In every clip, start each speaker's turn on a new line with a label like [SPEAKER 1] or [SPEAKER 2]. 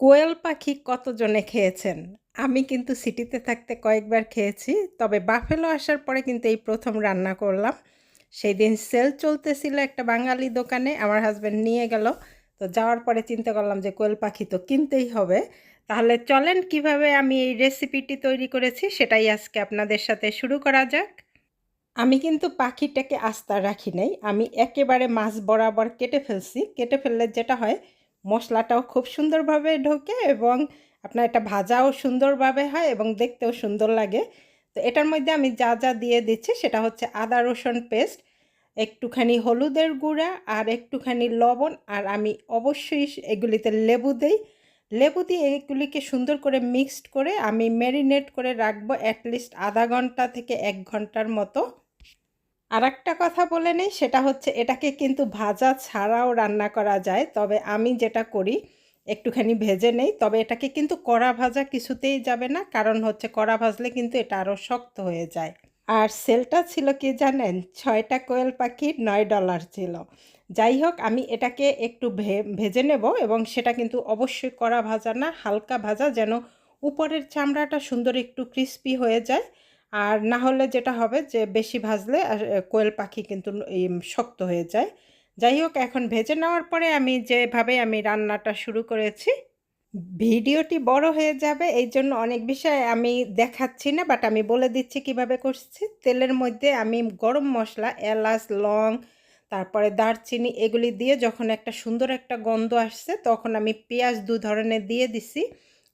[SPEAKER 1] কোয়েল পাখি কতজনে খেয়েছেন? আমি কিন্তু সিটিতে থাকতে কয়েকবার খেয়েছি। তবে বাফেলো আসার পরে কিন্তু এই প্রথম রান্না করলাম। সেই দিন সেল চলতেছিল একটা বাঙালি দোকানে। আমার হাজব্যান্ড নিয়ে গেল। তো যাওয়ার পরে চিন্তা করলাম যে কোয়েল পাখি তো কিনতেই হবে। তাহলে চলেন কীভাবে আমি এই রেসিপিটি তৈরি করেছি সেটাই আজকে আপনাদের সাথে শুরু করা যাক। আমি কিন্তু পাখিটাকে আস্তা রাখি নাই। আমি একেবারে মাছ বরাবর কেটে ফেলছি। কেটে ফেললে যেটা হয় মশলাটাও খুব সুন্দরভাবে ঢোকে এবং আপনার এটা ভাজাও সুন্দরভাবে হয় এবং দেখতেও সুন্দর লাগে। তো এটার মধ্যে আমি যা যা দিয়ে দিচ্ছি সেটা হচ্ছে আদা, রসুন পেস্ট, একটুখানি হলুদের গুঁড়া আর একটুখানি লবণ আর আমি অবশ্যই এগুলিতে লেবু দেই। লেবু দিয়ে এগুলিকে সুন্দর করে মিক্সড করে আমি ম্যারিনেট করে রাখব অ্যাটলিস্ট আধা ঘণ্টা থেকে এক ঘণ্টার মতো। আর একটা কথা বলে নেই, সেটা হচ্ছে এটাকে কিন্তু ভাজা ছাড়াও রান্না করা যায়, তবে আমি যেটা করি, একটুখানি ভেজে নেই, তবে এটাকে কিন্তু কড়া ভাজা কিছুতেই যাবে না, কারণ হচ্ছে কড়া ভাজলে কিন্তু এটা আরও শক্ত হয়ে যায়। আর সেলটা ছিল কি জানেন, ছয়টা কোয়েল পাখি নয় ডলার ছিল। যাই হোক, আমি এটাকে একটু ভেজে নেব এবং সেটা কিন্তু অবশ্যই কড়া ভাজা না, হালকা ভাজা যেন উপরের চামড়াটা সুন্দর একটু ক্রিস্পি হয়ে যায়। আর না হলে যেটা হবে যে বেশি ভাজলে আর কোয়েল পাখি কিন্তু শক্ত হয়ে যায়। যাই হোক, এখন ভেজে নেওয়ার পরে আমি যেভাবে আমি রান্নাটা শুরু করেছি, ভিডিওটি বড় হয়ে যাবে, এই জন্য অনেক বিষয় আমি দেখাচ্ছি না, বাট আমি বলে দিচ্ছি কীভাবে করছি। তেলের মধ্যে আমি গরম মশলা, এলাচ, লং, তারপরে দারচিনি এগুলি দিয়ে যখন একটা সুন্দর একটা গন্ধ আসছে, তখন আমি পেঁয়াজ দু ধরনের দিয়ে দিছি।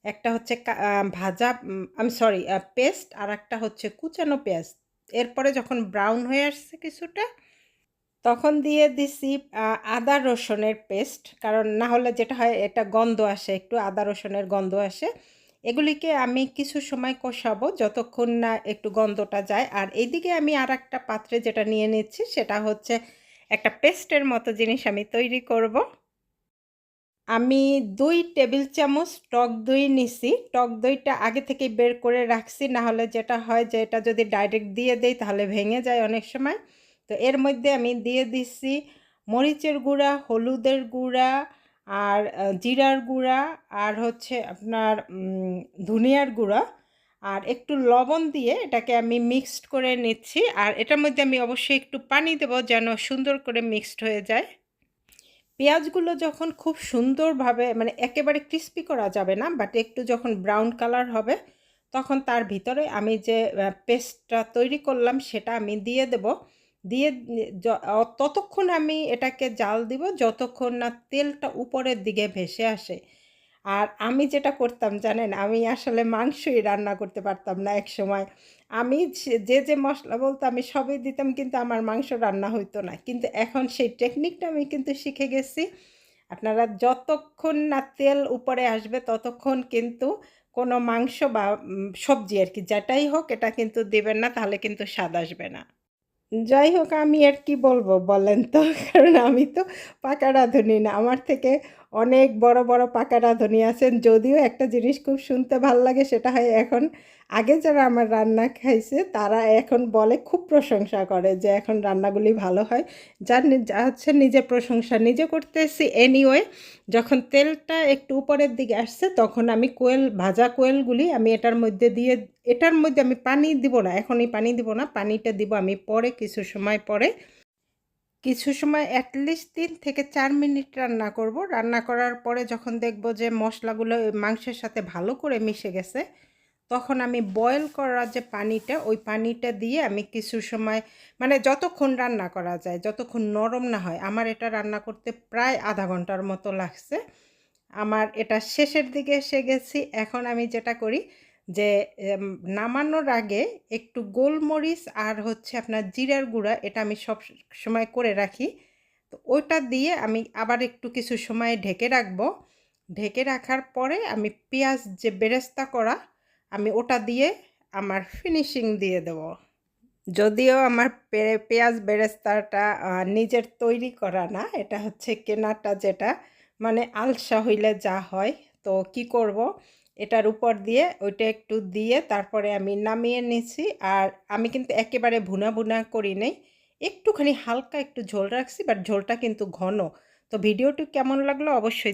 [SPEAKER 1] একটা হচ্ছে ভাজা আমি সরি পেস্ট আর একটা হচ্ছে কুচানো পেঁয়াজ। এরপরে যখন ব্রাউন হয়ে আসছে কিছুটা, তখন দিয়ে দিছি আদা রসুনের পেস্ট কারণ না হলে যেটা হয়, এটা গন্ধ আসে, একটু আদা রসুনের গন্ধ আসে। এগুলিকে আমি কিছু সময় কষাবো, যতক্ষণ না একটু গন্ধটা যায়। আর এইদিকে আমি আর একটা পাত্রে যেটা নিয়ে নিচ্ছি, সেটা হচ্ছে একটা পেস্টের মতো জিনিস আমি তৈরি করব। আমি দুই টেবিল চামচ টক দই নিছি। টক দইটা আগে থেকে বের করে রাখছি না হলে যেটা হয় যে এটা যদি ডাইরেক্ট দিয়ে দেই তাহলে ভেঙে যায় অনেক সময়। তো এর মধ্যে আমি দিয়ে দিচ্ছি মরিচের গুঁড়া, হলুদের গুঁড়া আর জিরার গুঁড়া আর হচ্ছে আপনার ধনিয়ার গুঁড়া। আর একটু লবণ দিয়ে এটাকে আমি মিক্সড করে নিচ্ছি। আর এটার মধ্যে আমি অবশ্যই একটু পানি দেবো যেন সুন্দর করে মিক্সড হয়ে যায়। পেঁয়াজগুলো যখন খুব সুন্দরভাবে মানে একেবারে ক্রিস্পি করা যাবে না বাট একটু যখন ব্রাউন কালার হবে, তখন তার ভিতরে আমি যে পেস্টটা তৈরি করলাম সেটা আমি দিয়ে দেব। দিয়ে ততক্ষণ আমি এটাকে জাল দিব, যতক্ষণ না তেলটা উপরের দিকে ভেসে আসে। আর আমি যেটা করতাম জানেন, আমি আসলে মাংসই রান্না করতে পারতাম না এক সময়। আমি যে যে মশলা বলতো আমি সবই দিতাম কিন্তু আমার মাংস রান্না হইতো না। কিন্তু এখন সেই টেকনিকটা আমি কিন্তু শিখে গেছি। আপনারা যতক্ষণ না তেল উপরে আসবে ততক্ষণ কিন্তু কোনো মাংস বা সবজি আর কি যেটাই হোক এটা কিন্তু দেবেন না, তাহলে কিন্তু স্বাদ আসবে না। যাই হোক আমি আর কি বলব বলেন তো? কারণ আমি তো পাকা রাঁধুনি না। আমার থেকে অনেক বড় বড় পাকা রাঁধুনি আছেন। যদিও একটা জিনিস খুব শুনতে ভালো লাগে সেটা হয় এখন, আগে যারা আমার রান্না খাইছে তারা এখন বলে খুব প্রশংসা করে যে এখন রান্নাগুলি ভালো হয়। যার যা হচ্ছে নিজের প্রশংসা। নিজে করতেছি এনিওয়ে যখন তেলটা একটু উপরের দিকে আসছে তখন আমি কোয়েল, ভাজা কোয়েলগুলি আমি এটার মধ্যে দিয়ে, এটার মধ্যে আমি পানি দিব না, এখনই পানি দিব না, পানিটা দিব আমি পরে, কিছু সময় পরে। কিছু সময় অ্যাটলিস্ট তিন থেকে চার মিনিট রান্না করব। রান্না করার পরে যখন দেখব যে মশলাগুলো মাংসের সাথে ভালো করে মিশে গেছে, তখন আমি বয়েল করা যে পানিটা, ওই পানিটা দিয়ে আমি কিছু সময় মানে যতক্ষণ রান্না করা যায়, যতক্ষণ নরম না হয়, আমার এটা রান্না করতে প্রায় আধা ঘণ্টার মতো লাগছে। আমার এটা শেষের দিকে এসে গেছি। এখন আমি যেটা করি যে নামানোর আগে একটু গোলমরিচ আর হচ্ছে আপনার জিরার গুঁড়া, এটা আমি সব সময় করে রাখি। তো ওইটা দিয়ে আমি আবার একটু কিছু সময় ঢেকে রাখব। ঢেকে রাখার পরে আমি পেঁয়াজ যে, বেরেস্তা করা, আমি ওটা দিয়ে আমার ফিনিশিং দিয়ে দেব। যদিও আমার পেঁয়াজ বেরেস্তাটা নিজের তৈরি করা না, এটা হচ্ছে কেনাটা যেটা মানে আলসা হইলে যা হয়, তো কি করব? এটার উপর দিয়ে ওইটা একটু দিয়ে তারপরে আমি নামিয়ে নিছি। আর আমি কিন্তু একেবারে ভুনা ভুনা করি নেই। একটুখানি হালকা একটু ঝোল রাখছি, বাট ঝোলটা কিন্তু ঘন। তো ভিডিওটি কেমন লাগল অবশ্যই